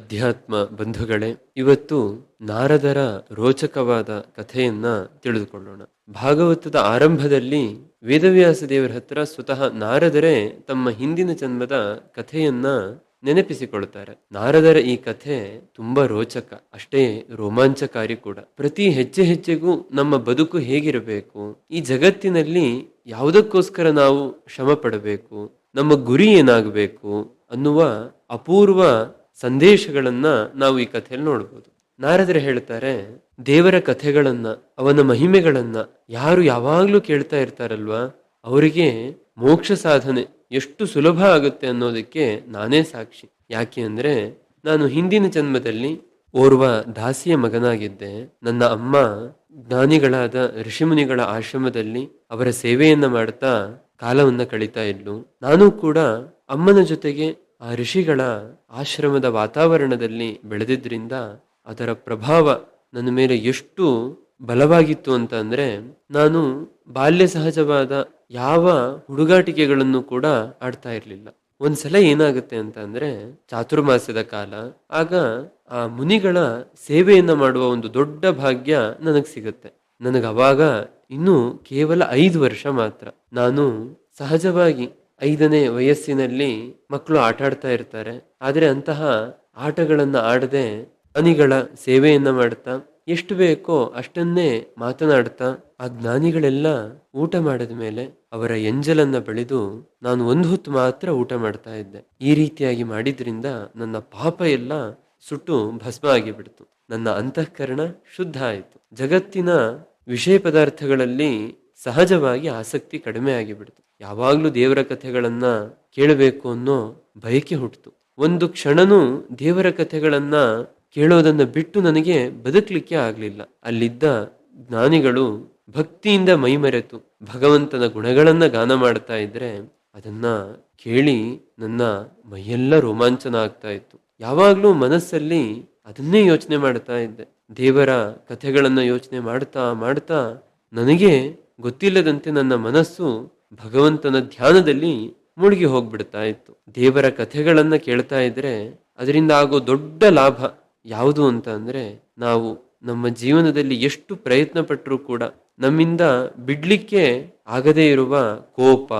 ಅಧ್ಯಾತ್ಮ ಬಂಧುಗಳೇ, ಇವತ್ತು ನಾರದರ ರೋಚಕವಾದ ಕಥೆಯನ್ನ ತಿಳಿದುಕೊಳ್ಳೋಣ. ಭಾಗವತದ ಆರಂಭದಲ್ಲಿ ವೇದವ್ಯಾಸ ದೇವರ ಹತ್ರ ಸ್ವತಃ ನಾರದರೇ ತಮ್ಮ ಹಿಂದಿನ ಜನ್ಮದ ಕಥೆಯನ್ನ ನೆನಪಿಸಿಕೊಳ್ತಾರೆ. ನಾರದರ ಈ ಕಥೆ ತುಂಬಾ ರೋಚಕ, ಅಷ್ಟೇ ರೋಮಾಂಚಕಾರಿ ಕೂಡ. ಪ್ರತಿ ಹೆಜ್ಜೆ ಹೆಜ್ಜೆಗೂ ನಮ್ಮ ಬದುಕು ಹೇಗಿರಬೇಕು, ಈ ಜಗತ್ತಿನಲ್ಲಿ ಯಾವುದಕ್ಕೋಸ್ಕರ ನಾವು ಶ್ರಮ ಪಡಬೇಕು ನಮ್ಮ ಗುರಿ ಏನಾಗಬೇಕು ಅನ್ನುವ ಅಪೂರ್ವ ಸಂದೇಶಗಳನ್ನ ನಾವು ಈ ಕಥೆಯಲ್ಲಿ ನೋಡ್ಬೋದು. ನಾರದರು ಹೇಳ್ತಾರೆ, ದೇವರ ಕಥೆಗಳನ್ನ, ಅವನ ಮಹಿಮೆಗಳನ್ನ ಯಾರು ಯಾವಾಗ್ಲೂ ಕೇಳ್ತಾ ಇರ್ತಾರಲ್ವಾ? ಅವರಿಗೆ ಮೋಕ್ಷ ಸಾಧನೆ ಎಷ್ಟು ಸುಲಭ ಆಗುತ್ತೆ ಅನ್ನೋದಕ್ಕೆ ನಾನೇ ಸಾಕ್ಷಿ. ಯಾಕೆ ಅಂದ್ರೆ, ನಾನು ಹಿಂದಿನ ಜನ್ಮದಲ್ಲಿ ಓರ್ವ ದಾಸಿಯ ಮಗನಾಗಿದ್ದೆ. ನನ್ನ ಅಮ್ಮ ಜ್ಞಾನಿಗಳಾದ ಋಷಿಮುನಿಗಳ ಆಶ್ರಮದಲ್ಲಿ ಅವರ ಸೇವೆಯನ್ನ ಮಾಡ್ತಾ ಕಾಲವನ್ನ ಕಳೀತಾ ಇದ್ಲು. ನಾನು ಕೂಡ ಅಮ್ಮನ ಜೊತೆಗೆ ಆ ಋಷಿಗಳ ಆಶ್ರಮದ ವಾತಾವರಣದಲ್ಲಿ ಬೆಳೆದಿದ್ದರಿಂದ ಅದರ ಪ್ರಭಾವ ನನ್ನ ಮೇಲೆ ಎಷ್ಟು ಬಲವಾಗಿತ್ತು ಅಂತ ಅಂದರೆ ನಾನು ಬಾಲ್ಯ ಸಹಜವಾದ ಯಾವ ಹುಡುಗಾಟಿಕೆಗಳನ್ನು ಕೂಡ ಆಡ್ತಾ ಇರಲಿಲ್ಲ. ಒಂದ್ಸಲ ಏನಾಗುತ್ತೆ ಅಂತ ಅಂದ್ರೆ ಚಾತುರ್ಮಾಸ್ಯದ ಕಾಲ, ಆಗ ಆ ಮುನಿಗಳ ಸೇವೆಯನ್ನು ಮಾಡುವ ಒಂದು ದೊಡ್ಡ ಭಾಗ್ಯ ನನಗೆ ಸಿಗುತ್ತೆ. ನನಗೆ ಅವಾಗ ಇನ್ನು ಕೇವಲ ಐದು ವರ್ಷ ಮಾತ್ರ. ನಾನು ಸಹಜವಾಗಿ ಐದನೇ ವಯಸ್ಸಿನಲ್ಲಿ ಮಕ್ಕಳು ಆಟ ಆಡ್ತಾ ಇರ್ತಾರೆ. ಆದರೆ ಅಂತಹ ಆಟಗಳನ್ನು ಆಡದೆ ಅನಿಗಳ ಸೇವೆಯನ್ನ ಮಾಡ್ತಾ, ಎಷ್ಟು ಬೇಕೋ ಅಷ್ಟನ್ನೇ ಮಾತನಾಡ್ತಾ, ಆ ಜ್ಞಾನಿಗಳೆಲ್ಲ ಊಟ ಮಾಡಿದ ಮೇಲೆ ಅವರ ಎಂಜಲನ್ನ ಬೆಳೆದು ನಾನು ಒಂದು ಹೊತ್ತು ಮಾತ್ರ ಊಟ ಮಾಡ್ತಾ ಇದ್ದೆ. ಈ ರೀತಿಯಾಗಿ ಮಾಡಿದ್ರಿಂದ ನನ್ನ ಪಾಪ ಎಲ್ಲ ಸುಟ್ಟು ಭಸ್ಮ ಆಗಿಬಿಡ್ತು. ನನ್ನ ಅಂತಃಕರಣ ಶುದ್ಧ ಆಯಿತು. ಜಗತ್ತಿನ ವಿಷಯ ಪದಾರ್ಥಗಳಲ್ಲಿ ಸಹಜವಾಗಿ ಆಸಕ್ತಿ ಕಡಿಮೆ ಆಗಿಬಿಡ್ತು. ಯಾವಾಗಲೂ ದೇವರ ಕಥೆಗಳನ್ನು ಕೇಳಬೇಕು ಅನ್ನೋ ಬಯಕೆ ಹುಟ್ಟಿತು ಒಂದು ಕ್ಷಣನೂ ದೇವರ ಕಥೆಗಳನ್ನು ಕೇಳೋದನ್ನ ಬಿಟ್ಟು ನನಗೆ ಬದುಕಲಿಕ್ಕೆ ಆಗಲಿಲ್ಲ. ಅಲ್ಲಿದ್ದ ಜ್ಞಾನಿಗಳು ಭಕ್ತಿಯಿಂದ ಮೈಮರೆತು ಭಗವಂತನ ಗುಣಗಳನ್ನು ಗಾನ ಮಾಡ್ತಾ ಇದ್ರೆ ಅದನ್ನ ಕೇಳಿ ನನ್ನ ಮೈಯೆಲ್ಲ ರೋಮಾಂಚನ ಆಗ್ತಾ ಇತ್ತು. ಯಾವಾಗಲೂ ಮನಸ್ಸಲ್ಲಿ ಅದನ್ನೇ ಯೋಚನೆ ಮಾಡ್ತಾ ಇದ್ದೆ. ದೇವರ ಕಥೆಗಳನ್ನು ಯೋಚನೆ ಮಾಡ್ತಾ ಮಾಡ್ತಾ ನನಗೆ ಗೊತ್ತಿಲ್ಲದಂತೆ ನನ್ನ ಮನಸ್ಸು ಭಗವಂತನ ಧ್ಯಾನದಲ್ಲಿ ಮುಳುಗಿ ಹೋಗ್ಬಿಡ್ತಾ ಇತ್ತು. ದೇವರ ಕಥೆಗಳನ್ನು ಕೇಳ್ತಾ ಇದ್ರೆ ಅದರಿಂದ ಆಗೋ ದೊಡ್ಡ ಲಾಭ ಯಾವುದು ಅಂತ ಅಂದರೆ ನಾವು ನಮ್ಮ ಜೀವನದಲ್ಲಿ ಎಷ್ಟು ಪ್ರಯತ್ನ ಪಟ್ಟರೂ ಕೂಡ ನಮ್ಮಿಂದ ಬಿಡ್ಲಿಕ್ಕೆ ಆಗದೇ ಇರುವ ಕೋಪ,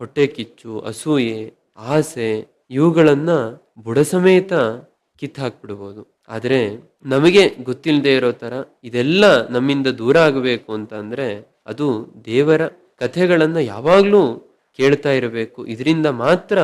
ಹೊಟ್ಟೆ ಕಿಚ್ಚು, ಅಸೂಯೆ, ಆಸೆ ಇವುಗಳನ್ನ ಬುಡ ಸಮೇತ ಕಿತ್ತಾಕ್ಬಿಡ್ಬೋದು ಆದರೆ ನಮಗೆ ಗೊತ್ತಿಲ್ಲದೆ ಇರೋ ಥರ ಇದೆಲ್ಲ ನಮ್ಮಿಂದ ದೂರ ಆಗಬೇಕು ಅಂತ ಅಂದ್ರೆ ಅದು ದೇವರ ಕಥೆಗಳನ್ನು ಯಾವಾಗಲೂ ಕೇಳ್ತಾ ಇರಬೇಕು. ಇದರಿಂದ ಮಾತ್ರ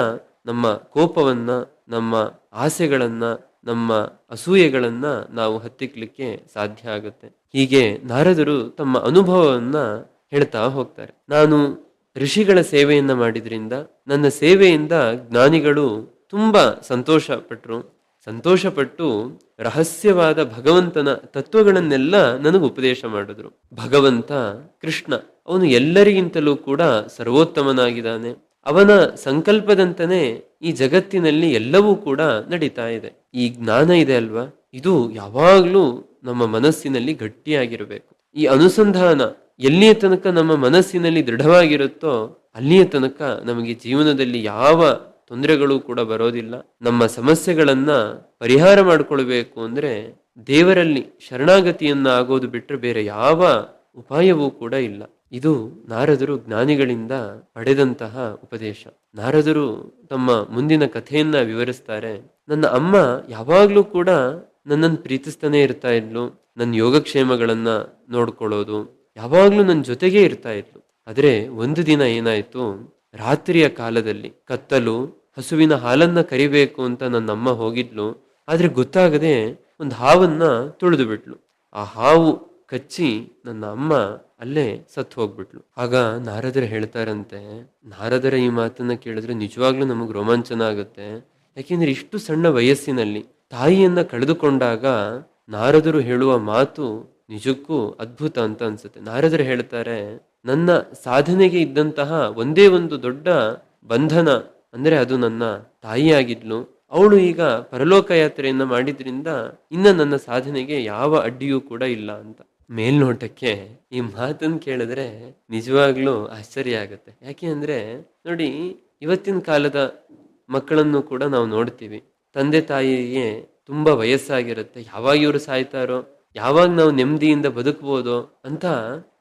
ನಮ್ಮ ಕೋಪವನ್ನು, ನಮ್ಮ ಆಸೆಗಳನ್ನು, ನಮ್ಮ ಅಸೂಯೆಗಳನ್ನು ನಾವು ಹತ್ತಿಕ್ಲಿಕ್ಕೆ ಸಾಧ್ಯ ಆಗುತ್ತೆ. ಹೀಗೆ ನಾರದರು ತಮ್ಮ ಅನುಭವವನ್ನು ಹೇಳ್ತಾ ಹೋಗ್ತಾರೆ. ನಾನು ಋಷಿಗಳ ಸೇವೆಯನ್ನು ಮಾಡಿದ್ರಿಂದ ನನ್ನ ಸೇವೆಯಿಂದ ಜ್ಞಾನಿಗಳು ತುಂಬ ಸಂತೋಷ ಪಟ್ರು ಸಂತೋಷಪಟ್ಟು ರಹಸ್ಯವಾದ ಭಗವಂತನ ತತ್ವಗಳನ್ನೆಲ್ಲ ನನಗೆ ಉಪದೇಶ ಮಾಡಿದ್ರು. ಭಗವಂತ ಕೃಷ್ಣ, ಅವನು ಎಲ್ಲರಿಗಿಂತಲೂ ಕೂಡ ಸರ್ವೋತ್ತಮನಾಗಿದ್ದಾನೆ. ಅವನ ಸಂಕಲ್ಪದಂತನೇ ಈ ಜಗತ್ತಿನಲ್ಲಿ ಎಲ್ಲವೂ ಕೂಡ ನಡೀತಾ ಇದೆ. ಈ ಜ್ಞಾನ ಇದೆ ಅಲ್ವಾ? ಇದು ಯಾವಾಗ್ಲೂ ನಮ್ಮ ಮನಸ್ಸಿನಲ್ಲಿ ಗಟ್ಟಿಯಾಗಿರಬೇಕು. ಈ ಅನುಸಂಧಾನ ಎಲ್ಲಿಯ ತನಕ ನಮ್ಮ ಮನಸ್ಸಿನಲ್ಲಿ ದೃಢವಾಗಿರುತ್ತೋ ಅಲ್ಲಿಯ ತನಕ ನಮಗೆ ಜೀವನದಲ್ಲಿ ಯಾವ ತೊಂದರೆಗಳು ಕೂಡ ಬರೋದಿಲ್ಲ. ನಮ್ಮ ಸಮಸ್ಯೆಗಳನ್ನ ಪರಿಹಾರ ಮಾಡಿಕೊಳ್ಬೇಕು ಅಂದ್ರೆ ದೇವರಲ್ಲಿ ಶರಣಾಗತಿಯನ್ನ ಆಗೋದು ಬಿಟ್ಟರೆ ಬೇರೆ ಯಾವ ಉಪಾಯವೂ ಕೂಡ ಇಲ್ಲ. ಇದು ನಾರದರು ಜ್ಞಾನಿಗಳಿಂದ ಪಡೆದಂತಹ ಉಪದೇಶ. ನಾರದರು ತಮ್ಮ ಮುಂದಿನ ಕಥೆಯನ್ನ ವಿವರಿಸ್ತಾರೆ. ನನ್ನ ಅಮ್ಮ ಯಾವಾಗ್ಲೂ ಕೂಡ ನನ್ನನ್ನು ಪ್ರೀತಿಸ್ತಾನೆ ಇರ್ತಾ ಇದ್ಲು. ನನ್ನ ಯೋಗಕ್ಷೇಮಗಳನ್ನ ನೋಡ್ಕೊಳ್ಳೋದು. ಯಾವಾಗ್ಲೂ ನನ್ನ ಜೊತೆಗೆ ಇರ್ತಾ ಇದ್ಲು. ಆದರೆ ಒಂದು ದಿನ ಏನಾಯ್ತು? ರಾತ್ರಿಯ ಕಾಲದಲ್ಲಿ ಕತ್ತಲು, ಹಸುವಿನ ಹಾಲನ್ನ ಕರಿಬೇಕು ಅಂತ ನನ್ನಮ್ಮ ಹೋಗಿದ್ಲು. ಆದ್ರೆ ಗೊತ್ತಾಗದೆ ಒಂದು ಹಾವನ್ನ ತುಳಿದು ಬಿಟ್ಲು. ಆ ಹಾವು ಕಚ್ಚಿ ನನ್ನ ಅಮ್ಮ ಅಲ್ಲೇ ಸತ್ತು ಹೋಗ್ಬಿಟ್ಲು. ಆಗ ನಾರದರು ಹೇಳ್ತಾರಂತೆ, ನಾರದರ ಈ ಮಾತನ್ನ ಕೇಳಿದ್ರೆ ನಿಜವಾಗ್ಲೂ ನಮಗೆ ರೋಮಾಂಚನ ಆಗುತ್ತೆ. ಯಾಕೆಂದ್ರೆ ಇಷ್ಟು ಸಣ್ಣ ವಯಸ್ಸಿನಲ್ಲಿ ತಾಯಿಯನ್ನ ಕಳೆದುಕೊಂಡಾಗ ನಾರದರು ಹೇಳುವ ಮಾತು ನಿಜಕ್ಕೂ ಅದ್ಭುತ ಅಂತ ಅನ್ಸುತ್ತೆ. ನಾರದರು ಹೇಳ್ತಾರೆ ನನ್ನ ಸಾಧನೆಗೆ ಇದ್ದಂತಹ ಒಂದೇ ಒಂದು ದೊಡ್ಡ ಬಂಧನ ಅಂದ್ರೆ ಅದು ನನ್ನ ತಾಯಿಯಾಗಿದ್ಲು. ಅವಳು ಈಗ ಪರಲೋಕ ಯಾತ್ರೆಯನ್ನ ಮಾಡಿದ್ರಿಂದ ಇನ್ನು ನನ್ನ ಸಾಧನೆಗೆ ಯಾವ ಅಡ್ಡಿಯೂ ಕೂಡ ಇಲ್ಲ ಅಂತ. ಮೇಲ್ನೋಟಕ್ಕೆ ಈ ಮಾತನ್ನು ಕೇಳಿದ್ರೆ ನಿಜವಾಗ್ಲೂ ಆಶ್ಚರ್ಯ ಆಗುತ್ತೆ. ಯಾಕೆ ಅಂದರೆ ನೋಡಿ, ಇವತ್ತಿನ ಕಾಲದ ಮಕ್ಕಳನ್ನು ಕೂಡ ನಾವು ನೋಡ್ತೀವಿ. ತಂದೆ ತಾಯಿಗೆ ತುಂಬಾ ವಯಸ್ಸಾಗಿರುತ್ತೆ. ಯಾವಾಗ ಇವರು ಸಾಯ್ತಾರೋ, ಯಾವಾಗ ನಾವು ನೆಮ್ಮದಿಯಿಂದ ಬದುಕ್ಬೋದು ಅಂತ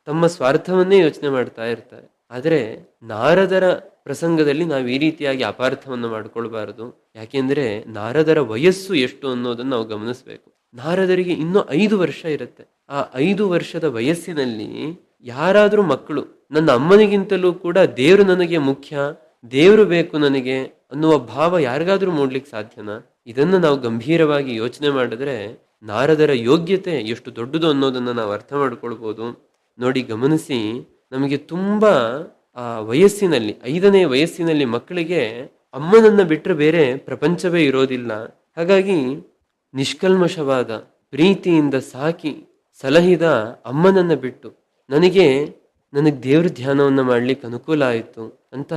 ತಮ್ಮ ಸ್ವಾರ್ಥವನ್ನೇ ಯೋಚನೆ ಮಾಡ್ತಾ ಇರ್ತಾರೆ. ಆದರೆ ನಾರದರ ಪ್ರಸಂಗದಲ್ಲಿ ನಾವು ಈ ರೀತಿಯಾಗಿ ಅಪಾರ್ಥವನ್ನು ಮಾಡಿಕೊಳ್ಬಾರದು. ಯಾಕೆಂದ್ರೆ ನಾರದರ ವಯಸ್ಸು ಎಷ್ಟು ಅನ್ನೋದನ್ನು ನಾವು ಗಮನಿಸಬೇಕು. ನಾರದರಿಗೆ ಇನ್ನೂ ಐದು ವರ್ಷ ಇರುತ್ತೆ. ಆ ಐದು ವರ್ಷದ ವಯಸ್ಸಿನಲ್ಲಿ ಯಾರಾದರೂ ಮಕ್ಕಳು, ನನ್ನ ಅಮ್ಮನಿಗಿಂತಲೂ ಕೂಡ ದೇವರು ನನಗೆ ಮುಖ್ಯ, ದೇವರು ಬೇಕು ನನಗೆ ಅನ್ನುವ ಭಾವ ಯಾರಿಗಾದ್ರೂ ಮೂಡ್ಲಿಕ್ಕೆ ಸಾಧ್ಯನಾ? ಇದನ್ನು ನಾವು ಗಂಭೀರವಾಗಿ ಯೋಚನೆ ಮಾಡಿದ್ರೆ ನಾರದರ ಯೋಗ್ಯತೆ ಎಷ್ಟು ದೊಡ್ಡದು ಅನ್ನೋದನ್ನ ನಾವು ಅರ್ಥ ಮಾಡ್ಕೊಳ್ಬೋದು. ನೋಡಿ ಗಮನಿಸಿ, ನಮಗೆ ತುಂಬ, ಆ, ವಯಸ್ಸಿನಲ್ಲಿ, ಐದನೇ ವಯಸ್ಸಿನಲ್ಲಿ ಮಕ್ಕಳಿಗೆ ಅಮ್ಮನನ್ನು ಬಿಟ್ಟರೆ ಬೇರೆ ಪ್ರಪಂಚವೇ ಇರೋದಿಲ್ಲ. ಹಾಗಾಗಿ ನಿಷ್ಕಲ್ಮಶವಾದ ಪ್ರೀತಿಯಿಂದ ಸಾಕಿ ಸಲಹಿದ ಅಮ್ಮನನ್ನು ಬಿಟ್ಟು, ನನಗೆ ನನಗೆ ದೇವ್ರ ಧ್ಯಾನವನ್ನು ಮಾಡ್ಲಿಕ್ಕೆ ಅನುಕೂಲ ಆಯಿತು ಅಂತ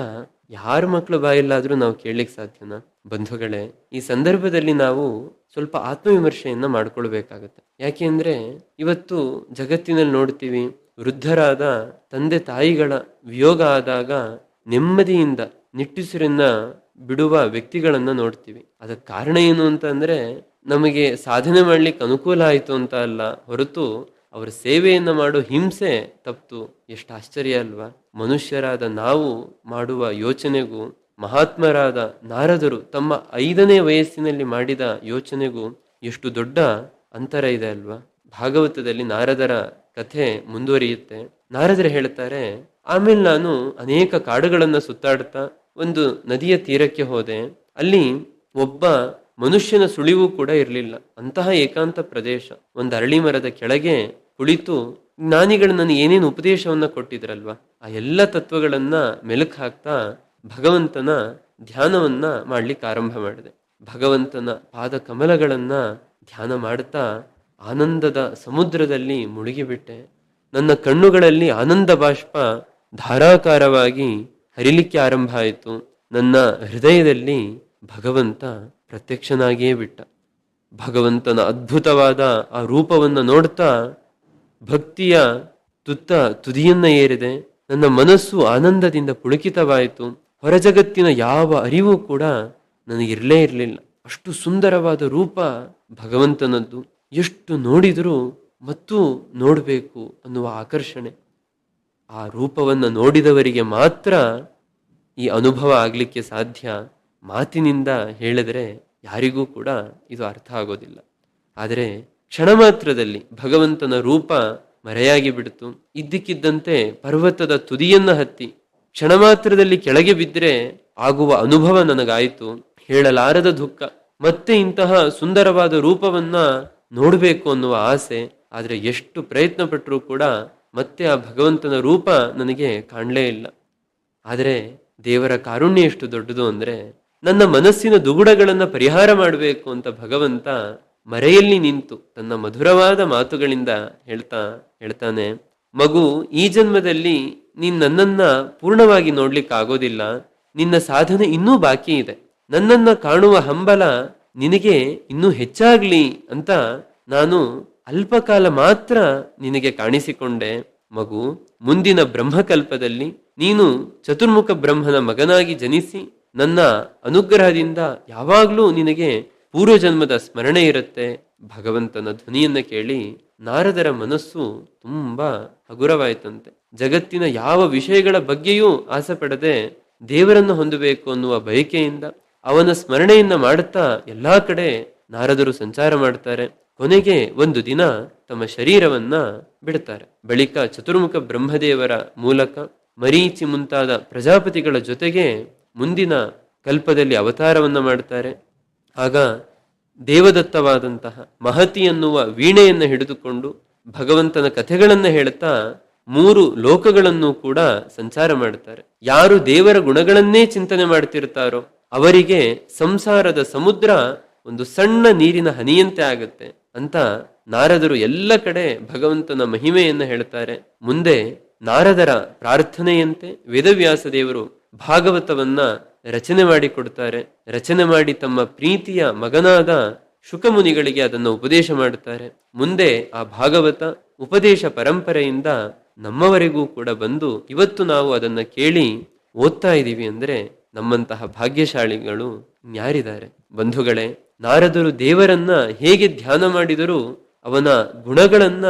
ಯಾರ ಮಕ್ಕಳು ಬಾಯಿಲ್ಲಾದರೂ ನಾವು ಕೇಳಲಿಕ್ಕೆ ಸಾಧ್ಯನಾ? ಬಂಧುಗಳೇ, ಈ ಸಂದರ್ಭದಲ್ಲಿ ನಾವು ಸ್ವಲ್ಪ ಆತ್ಮವಿಮರ್ಶೆಯನ್ನು ಮಾಡ್ಕೊಳ್ಬೇಕಾಗತ್ತೆ. ಯಾಕೆಂದ್ರೆ ಇವತ್ತು ಜಗತ್ತಿನಲ್ಲಿ ನೋಡ್ತೀವಿ ವೃದ್ಧರಾದ ತಂದೆ ತಾಯಿಗಳ ವಿಯೋಗ ಆದಾಗ ನೆಮ್ಮದಿಯಿಂದ ನಿಟ್ಟುಸಿರನ್ನ ಬಿಡುವ ವ್ಯಕ್ತಿಗಳನ್ನ ನೋಡ್ತೀವಿ. ಅದಕ್ಕೆ ಕಾರಣ ಏನು ಅಂತ ಅಂದ್ರೆ ನಮಗೆ ಸಾಧನೆ ಮಾಡ್ಲಿಕ್ಕೆ ಅನುಕೂಲ ಆಯಿತು ಅಂತ ಅಲ್ಲ. ಹೊರತು ಅವರ ಸೇವೆಯನ್ನು ಮಾಡೋ ಹಿಂಸೆ ತಪ್ತು ಎಷ್ಟು ಆಶ್ಚರ್ಯ ಅಲ್ವಾ? ಮನುಷ್ಯರಾದ ನಾವು ಮಾಡುವ ಯೋಚನೆಗೂ, ಮಹಾತ್ಮರಾದ ನಾರದರು ತಮ್ಮ ಐದನೇ ವಯಸ್ಸಿನಲ್ಲಿ ಮಾಡಿದ ಯೋಚನೆಗೂ ಎಷ್ಟು ದೊಡ್ಡ ಅಂತರ ಇದೆ ಅಲ್ವಾ? ಭಾಗವತದಲ್ಲಿ ನಾರದರ ಕಥೆ ಮುಂದುವರಿಯುತ್ತೆ. ನಾರದರು ಹೇಳ್ತಾರೆ ಆಮೇಲೆ ನಾನು ಅನೇಕ ಕಾಡುಗಳನ್ನ ಸುತ್ತಾಡ್ತಾ ಒಂದು ನದಿಯ ತೀರಕ್ಕೆ ಹೋದೆ. ಅಲ್ಲಿ ಒಬ್ಬ ಮನುಷ್ಯನ ಸುಳಿವು ಕೂಡ ಇರಲಿಲ್ಲ. ಅಂತಹ ಏಕಾಂತ ಪ್ರದೇಶ. ಒಂದು ಅರಳಿ ಮರದ ಕೆಳಗೆ ಕುಳಿತು, ಜ್ಞಾನಿಗಳು ನನಗೆ ಏನೇನು ಉಪದೇಶವನ್ನ ಕೊಟ್ಟಿದ್ರಲ್ವಾ? ಆ ಎಲ್ಲ ತತ್ವಗಳನ್ನ ಮೆಲುಕು ಹಾಕ್ತಾ ಭಗವಂತನ ಧ್ಯಾನವನ್ನ ಮಾಡ್ಲಿಕ್ಕೆ ಆರಂಭ ಮಾಡಿದೆ. ಭಗವಂತನ ಪಾದ ಕಮಲಗಳನ್ನ ಧ್ಯಾನ ಮಾಡ್ತಾ ಆನಂದದ ಸಮುದ್ರದಲ್ಲಿ ಮುಳುಗಿಬಿಟ್ಟೆ. ನನ್ನ ಕಣ್ಣುಗಳಲ್ಲಿ ಆನಂದ ಬಾಷ್ಪ ಧಾರಾಕಾರವಾಗಿ ಹರಿಲಿಕ್ಕೆ ಆರಂಭ ಆಯಿತು. ನನ್ನ ಹೃದಯದಲ್ಲಿ ಭಗವಂತ ಪ್ರತ್ಯಕ್ಷನಾಗಿಯೇ ಬಿಟ್ಟ. ಭಗವಂತನ ಅದ್ಭುತವಾದ ಆ ರೂಪವನ್ನು ನೋಡ್ತಾ ಭಕ್ತಿಯ ತುತ್ತ ತುದಿಯನ್ನ ಏರಿದೆ. ನನ್ನ ಮನಸ್ಸು ಆನಂದದಿಂದ ಪುಳಕಿತವಾಯಿತು. ಹೊರಜಗತ್ತಿನ ಯಾವ ಅರಿವು ಕೂಡ ನನಗಿರಲೇ ಇರಲಿಲ್ಲ. ಅಷ್ಟು ಸುಂದರವಾದ ರೂಪ ಭಗವಂತನದ್ದು. ಎಷ್ಟು ನೋಡಿದರೂ ಮತ್ತು ನೋಡಬೇಕು ಅನ್ನುವ ಆಕರ್ಷಣೆ. ಆ ರೂಪವನ್ನು ನೋಡಿದವರಿಗೆ ಮಾತ್ರ ಈ ಅನುಭವ ಆಗಲಿಕ್ಕೆ ಸಾಧ್ಯ ಮಾತಿನಿಂದ ಹೇಳಿದರೆ ಯಾರಿಗೂ ಕೂಡ ಇದು ಅರ್ಥ ಆಗೋದಿಲ್ಲ. ಆದರೆ ಕ್ಷಣ ಮಾತ್ರದಲ್ಲಿ ಭಗವಂತನ ರೂಪ ಮರೆಯಾಗಿ ಬಿಡ್ತು. ಇದ್ದಕ್ಕಿದ್ದಂತೆ ಪರ್ವತದ ತುದಿಯನ್ನು ಹತ್ತಿ ಕ್ಷಣ ಮಾತ್ರದಲ್ಲಿ ಕೆಳಗೆ ಬಿದ್ದರೆ ಆಗುವ ಅನುಭವ ನನಗಾಯಿತು. ಹೇಳಲಾರದ ದುಃಖ. ಮತ್ತೆ ಇಂತಹ ಸುಂದರವಾದ ರೂಪವನ್ನ ನೋಡಬೇಕು ಅನ್ನುವ ಆಸೆ, ಆದರೆ ಎಷ್ಟು ಪ್ರಯತ್ನ ಪಟ್ಟರೂ ಕೂಡ ಮತ್ತೆ ಆ ಭಗವಂತನ ರೂಪ ನನಗೆ ಕಾಣಲೇ ಇಲ್ಲ. ಆದರೆ ದೇವರ ಕಾರುಣ್ಯ ಎಷ್ಟು ದೊಡ್ಡದು ಅಂದರೆ, ನನ್ನ ಮನಸ್ಸಿನ ದುಗುಡಗಳನ್ನು ಪರಿಹಾರ ಮಾಡಬೇಕು ಅಂತ ಭಗವಂತ ಮರೆಯಲ್ಲಿ ನಿಂತು ತನ್ನ ಮಧುರವಾದ ಮಾತುಗಳಿಂದ ಹೇಳ್ತಾ, ಹೇಳ್ತಾನೆ, ಮಗು, ಈ ಜನ್ಮದಲ್ಲಿ ನೀನ್ ನನ್ನನ್ನ ಪೂರ್ಣವಾಗಿ ನೋಡ್ಲಿಕ್ಕೆ ಆಗೋದಿಲ್ಲ ನಿನ್ನ ಸಾಧನೆ ಇನ್ನೂ ಬಾಕಿ ಇದೆ. ನನ್ನನ್ನ ಕಾಣುವ ಹಂಬಲ ನಿನಗೆ ಇನ್ನೂ ಹೆಚ್ಚಾಗ್ಲಿ ಅಂತ ನಾನು ಅಲ್ಪಕಾಲ ಮಾತ್ರ ನಿನಗೆ ಕಾಣಿಸಿಕೊಂಡೆ ಮಗು. ಮುಂದಿನ ಬ್ರಹ್ಮಕಲ್ಪದಲ್ಲಿ ನೀನು ಚತುರ್ಮುಖ ಬ್ರಹ್ಮನ ಮಗನಾಗಿ ಜನಿಸಿ ನನ್ನ ಅನುಗ್ರಹದಿಂದ ಯಾವಾಗಲೂ ನಿನಗೆ ಪೂರ್ವಜನ್ಮದ ಸ್ಮರಣೆ ಇರುತ್ತೆ. ಭಗವಂತನ ಧ್ವನಿಯನ್ನ ಕೇಳಿ ನಾರದರ ಮನಸ್ಸು ತುಂಬಾ ಹಗುರವಾಯಿತಂತೆ. ಜಗತ್ತಿನ ಯಾವ ವಿಷಯಗಳ ಬಗ್ಗೆಯೂ ಆಸೆ ಪಡದೆ ದೇವರನ್ನು ಹೊಂದಬೇಕು ಅನ್ನುವ ಬಯಕೆಯಿಂದ ಅವನ ಸ್ಮರಣೆಯನ್ನ ಮಾಡುತ್ತಾ ಎಲ್ಲಾ ಕಡೆ ನಾರದರು ಸಂಚಾರ ಮಾಡ್ತಾರೆ ಕೊನೆಗೆ ಒಂದು ದಿನ ತಮ್ಮ ಶರೀರವನ್ನ ಬಿಡ್ತಾರೆ ಬಳಿಕ ಚತುರ್ಮುಖ ಬ್ರಹ್ಮದೇವರ ಮೂಲಕ ಮರೀಚಿ ಮುಂತಾದ ಪ್ರಜಾಪತಿಗಳ ಜೊತೆಗೆ ಮುಂದಿನ ಕಲ್ಪದಲ್ಲಿ ಅವತಾರವನ್ನ ಮಾಡ್ತಾರೆ ಆಗ ದೇವದತ್ತವಾದಂತಹ ಮಹತಿ ಅನ್ನುವ ವೀಣೆಯನ್ನು ಹಿಡಿದುಕೊಂಡು ಭಗವಂತನ ಕಥೆಗಳನ್ನು ಹೇಳ್ತಾ ಮೂರು ಲೋಕಗಳನ್ನು ಕೂಡ ಸಂಚಾರ ಮಾಡುತ್ತಾರೆ. ಯಾರು ದೇವರ ಗುಣಗಳನ್ನೇ ಚಿಂತನೆ ಮಾಡ್ತಿರ್ತಾರೋ ಅವರಿಗೆ ಸಂಸಾರದ ಸಮುದ್ರ ಒಂದು ಸಣ್ಣ ನೀರಿನ ಹನಿಯಂತೆ ಆಗುತ್ತೆ ಅಂತ ನಾರದರು ಎಲ್ಲ ಕಡೆ ಭಗವಂತನ ಮಹಿಮೆಯನ್ನು ಹೇಳ್ತಾರೆ. ಮುಂದೆ ನಾರದರ ಪ್ರಾರ್ಥನೆಯಂತೆ ವೇದವ್ಯಾಸ ದೇವರು ಭಾಗವತವನ್ನ ರಚನೆ ಮಾಡಿ ಕೊಡ್ತಾರೆ ರಚನೆ ಮಾಡಿ ತಮ್ಮ ಪ್ರೀತಿಯ ಮಗನಾದ ಶುಕಮುನಿಗಳಿಗೆ ಅದನ್ನು ಉಪದೇಶ ಮಾಡುತ್ತಾರೆ. ಮುಂದೆ ಆ ಭಾಗವತ ಉಪದೇಶ ಪರಂಪರೆಯಿಂದ ನಮ್ಮವರೆಗೂ ಕೂಡ ಬಂದು ಇವತ್ತು ನಾವು ಅದನ್ನು ಕೇಳಿ ಓದ್ತಾ ಇದ್ದೀವಿ ಅಂದರೆ ನಮ್ಮಂತಹ ಭಾಗ್ಯಶಾಲಿಗಳು ಯಾರಿದ್ದಾರೆ ಬಂಧುಗಳೇ, ನಾರದರು ದೇವರನ್ನ ಹೇಗೆ ಧ್ಯಾನ ಮಾಡಿದರು, ಅವನ ಗುಣಗಳನ್ನ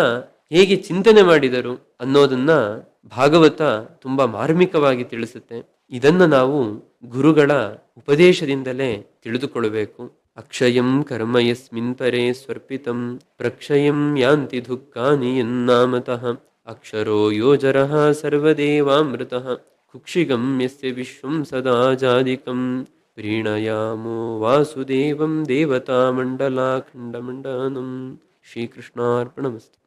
ಹೇಗೆ ಚಿಂತನೆ ಮಾಡಿದರು ಅನ್ನೋದನ್ನ ಭಾಗವತ ತುಂಬಾ ಮಾರ್ಮಿಕವಾಗಿ ತಿಳಿಸುತ್ತೆ. ಇದನ್ನ ನಾವು ಗುರುಗಳ ಉಪದೇಶದಿಂದಲೇ ತಿಳಿದುಕೊಳ್ಳಬೇಕು. ಅಕ್ಷಯಂ ಕರ್ಮ ಯಸ್ಮಿನ್ ಪರೇ ಸ್ವರ್ಪಿತಂ, ಪ್ರಕ್ಷಯಂ ಯಾಂತಿ ದುಃಖಾನಿ ಯನ್ನಾಮತಃ अक्षरो योजरः सर्वदेवामृतः। कुक्षिगं यस्य विश्वं सदा जादिकं प्रीणयामो वासुदेवं देवतामण्डलाखण्डमण्डनं श्रीकृष्णार्पणमस्ति।